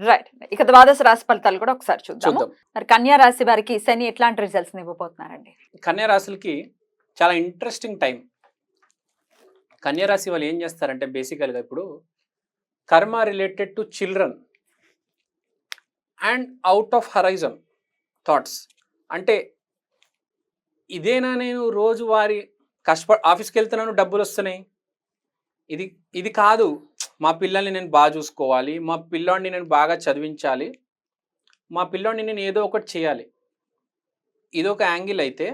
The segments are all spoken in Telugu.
రైట్ ఇక ద్వాదశ రాశి ఫలితాలు కూడా ఒకసారి చూద్దాం. మరి కన్యా రాశి వారికి శని ఎట్లాంటి రిజల్ట్స్ ఇవ్వబోతున్నారండి? కన్యా రాశులకి చాలా ఇంట్రెస్టింగ్ టైం కన్యా రాశి వాళ్ళు ఏం చేస్తారంటే బేసికల్గా ఇప్పుడు కర్మ related to children and out of horizon thoughts అంటే ఇదేనా నేను రోజువారి కష్టపడి ఆఫీస్కి వెళ్తున్నాను డబ్బులు వస్తున్నాయి. ఇది ఇది కాదు. మా పిల్లల్ని నేను బాగా చూసుకోవాలి మా పిల్లోడిని నేను బాగా చదివించాలి మా పిల్లోడిని నేను ఏదో ఒకటి చేయాలి. ఇది ఒక యాంగిల్ అయితే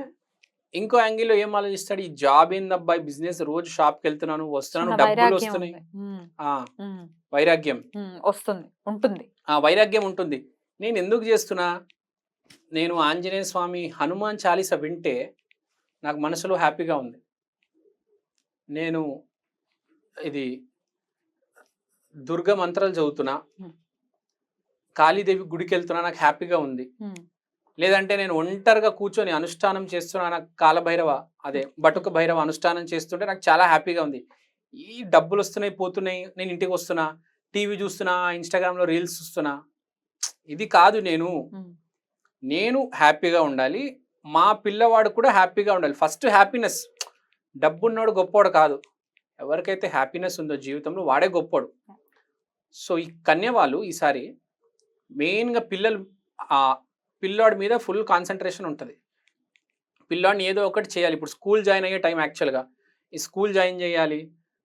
ఇంకో యాంగిల్లో ఏం ఆలోచిస్తాడు ఈ జాబ్ ఏందబ్బాయి బిజినెస్ రోజు షాప్కి వెళ్తున్నాను వస్తున్నాను డబ్బులు వస్తున్నాయి. వైరాగ్యం. వస్తుంది ఉంటుంది. ఆ వైరాగ్యం ఉంటుంది. నేను ఎందుకు చేస్తున్నా? నేను ఆంజనేయ స్వామి హనుమాన్ చాలీస వింటే నాకు మనసులో హ్యాపీగా ఉంది. నేను ఇది దుర్గ మంత్రాలు చదువుతున్నా. కాళీదేవి గుడికి వెళ్తున్నా నాకు హ్యాపీగా ఉంది. లేదంటే నేను ఒంటరిగా కూర్చొని అనుష్ఠానం చేస్తున్నా నాకు కాలభైరవ అదే బటుక భైరవ అనుష్ఠానం చేస్తుంటే నాకు చాలా హ్యాపీగా ఉంది. ఈ డబ్బులు వస్తున్నాయి పోతున్నాయి నేను ఇంటికి వస్తున్నా టీవీ చూస్తున్నా ఇన్స్టాగ్రామ్లో రీల్స్ చూస్తున్నా ఇది కాదు నేను. నేను హ్యాపీగా ఉండాలి మా పిల్లవాడు కూడా హ్యాపీగా ఉండాలి. ఫస్ట్ హ్యాపీనెస్ డబ్బున్నోడు గొప్పోడు కాదు. ఎవరికైతే హ్యాపీనెస్ ఉందో జీవితంలో వాడే గొప్పోడు. సో ఈ కన్య వాళ్ళు ఈసారి మెయిన్గా పిల్లలు ఆ పిల్లోడి మీద ఫుల్ కాన్సన్ట్రేషన్ ఉంటుంది. పిల్లోడిని ఏదో ఒకటి చేయాలి. ఇప్పుడు స్కూల్ జాయిన్ అయ్యే టైం యాక్చువల్గా. ఈ స్కూల్ జాయిన్ చేయాలి.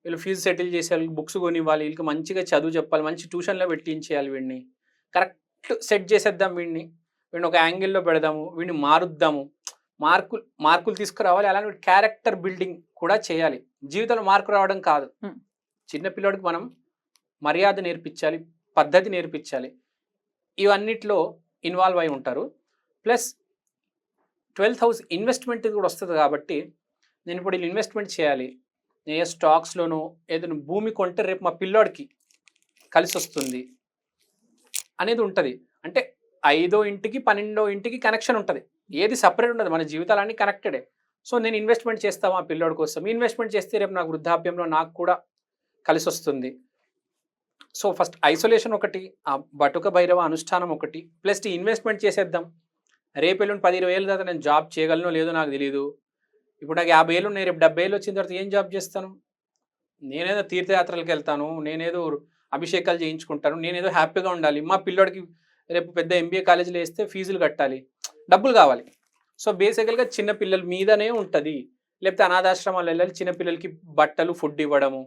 వీళ్ళు ఫీజు సెటిల్ చేసేయాలి బుక్స్ కొనివ్వాలి వీళ్ళకి మంచిగా చదువు చెప్పాలి మంచి ట్యూషన్లో పెట్టించేయాలి వీడిని. కరెక్ట్ సెట్ చేసేద్దాం వీడిని. వీడిని ఒక యాంగిల్లో పెడదాము వీడిని మారుద్దాము. మార్కులు మార్కులు తీసుకురావాలి. అలానే క్యారెక్టర్ బిల్డింగ్ కూడా చేయాలి. జీవితంలో మార్కు రావడం కాదు. చిన్న పిల్లోడికి మనం మర్యాద నేర్పించాలి పద్ధతి నేర్పించాలి. ఇవన్నిట్లో ఇన్వాల్వ్ అయి ఉంటారు. ప్లస్ ట్వెల్త్ హౌస్ ఇన్వెస్ట్మెంట్ కూడా వస్తుంది కాబట్టి నేను ఇప్పుడు ఇన్వెస్ట్మెంట్ చేయాలి. నేను ఏ స్టాక్స్లోనో ఏదైనా భూమి కొంటే రేపు మా పిల్లోడికి కలిసి వస్తుంది అనేది ఉంటుంది. అంటే ఐదో ఇంటికి పన్నెండో ఇంటికి కనెక్షన్ ఉంటుంది. ఏది సపరేట్ ఉండదు. మన జీవితాలన్నీ కనెక్టెడే. సో నేను ఇన్వెస్ట్మెంట్ చేస్తాను మా పిల్లోడి కోసం. ఇన్వెస్ట్మెంట్ చేస్తే రేపు నాకు వృద్ధాప్యంలో నాకు కూడా కలిసి వస్తుంది. సో ఫస్ట్ ఐసోలేషన్ ఒకటి ఆ బటుక భైరవ అనుష్ఠానం ఒకటి ప్లస్ ఇన్వెస్ట్మెంట్ చేసేద్దాం. రేపు ఎల్లుండి పది ఇరవై ఏళ్ళ తర్వాత నేను జాబ్ చేయగలనో లేదో నాకు తెలియదు ఇప్పుడు నాకు యాభై ఏళ్ళు ఉన్నాయి రేపు డెబ్బై ఏళ్ళు వచ్చిన తర్వాత ఏం జాబ్ చేస్తాను? నేనేదో తీర్థయాత్రలకు వెళ్తాను నేనేదో అభిషేకాలు చేయించుకుంటాను నేనేదో హ్యాపీగా ఉండాలి. మా పిల్లోడికి రేపు పెద్ద ఎంబీఏ కాలేజీలో వేస్తే ఫీజులు కట్టాలి డబ్బులు కావాలి. సో బేసికల్గా చిన్న పిల్లల మీదనే ఉంటుంది. లేకపోతే అనాథాశ్రమాలు వెళ్ళాలి చిన్నపిల్లలకి బట్టలు ఫుడ్ ఇవ్వడము.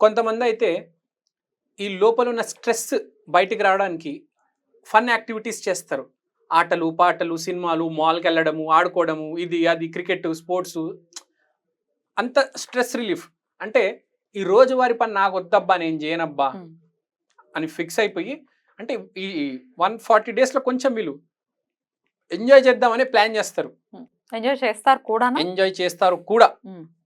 కొంతమంది అయితే ఈ లోపల ఉన్న స్ట్రెస్ బయటికి రావడానికి ఫన్ యాక్టివిటీస్ చేస్తారు. ఆటలు పాటలు సినిమాలు మాల్కి వెళ్ళడము ఆడుకోవడము ఇది అది క్రికెట్ స్పోర్ట్స్. అంత స్ట్రెస్ రిలీఫ్. అంటే ఈ రోజువారి పని నాకు వద్దబ్బా నేను చేయనబ్బా అని ఫిక్స్ అయిపోయి అంటే ఈ వన్ ఫార్టీ డేస్లో కొంచెం వీళ్ళు ఎంజాయ్ చేద్దామని ప్లాన్ చేస్తారు. ఎంజాయ్ చేస్తారు కూడా ఎంజాయ్ చేస్తారు కూడా.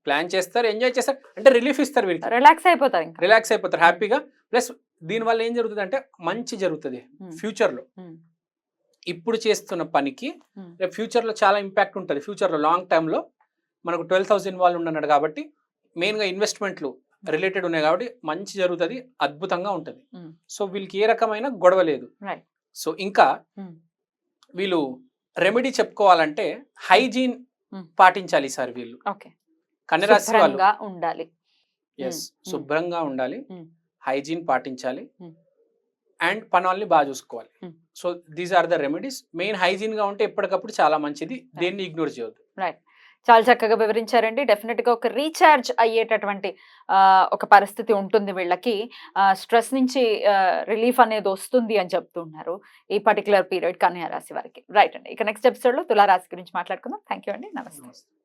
ప్లాన్ చేస్తారు ఎంజాయ్ చేస్తారు. అంటే రిలీఫ్ ఇస్తారు వీరికి. రిలాక్స్ అయిపోతారు రిలాక్స్ అయిపోతారు హ్యాపీగా. ప్లస్ దీనివల్ల ఏం జరుగుతుంది అంటే మంచి జరుగుతుంది ఫ్యూచర్లో ఇప్పుడు చేస్తున్న పనికి. రేపు ఫ్యూచర్లో చాలా ఇంపాక్ట్ ఉంటుంది. ఫ్యూచర్లో లాంగ్ టైంలో మనకు ట్వెల్వ్ థౌసండ్ వాళ్ళు ఉన్నాడు కాబట్టి మెయిన్గా ఇన్వెస్ట్మెంట్లు రిలేటెడ్ ఉన్నాయి కాబట్టి మంచి జరుగుతుంది అద్భుతంగా ఉంటుంది. సో వీళ్ళకి ఏ రకమైన గొడవ లేదు. సో ఇంకా. వీళ్ళు రెమెడీ చెప్పుకోవాలంటే హైజీన్. పాటించాలి సార్ వీళ్ళు. ఓకే కన్యరాశి వాళ్ళు ఉండాలి. ఎస్. శుభ్రంగా ఉండాలి. హైజీన్ పాటించాలి. అండ్ పనుల్ని బాగా చూసుకోవాలి. So these are the remedies. Main హైజీన్గా ఉంటే ఎప్పటికప్పుడు చాలా మంచిది. దేన్ని ఇగ్నోర్ చేయొద్దు. చాలా చక్కగా వివరించారండి. డెఫినెట్గా ఒక రీఛార్జ్ అయ్యేటటువంటి ఒక పరిస్థితి ఉంటుంది వీళ్ళకి. స్ట్రెస్ నుంచి రిలీఫ్ అనేది వస్తుంది అని చెప్తున్నారు ఈ పర్టికులర్ పీరియడ్ కన్యా రాశి వారికి. రైట్ అండి. ఇక నెక్స్ట్ ఎపిసోడ్లో తులారాశి గురించి మాట్లాడుకుందాం. థ్యాంక్ యూ అండి. నమస్తే.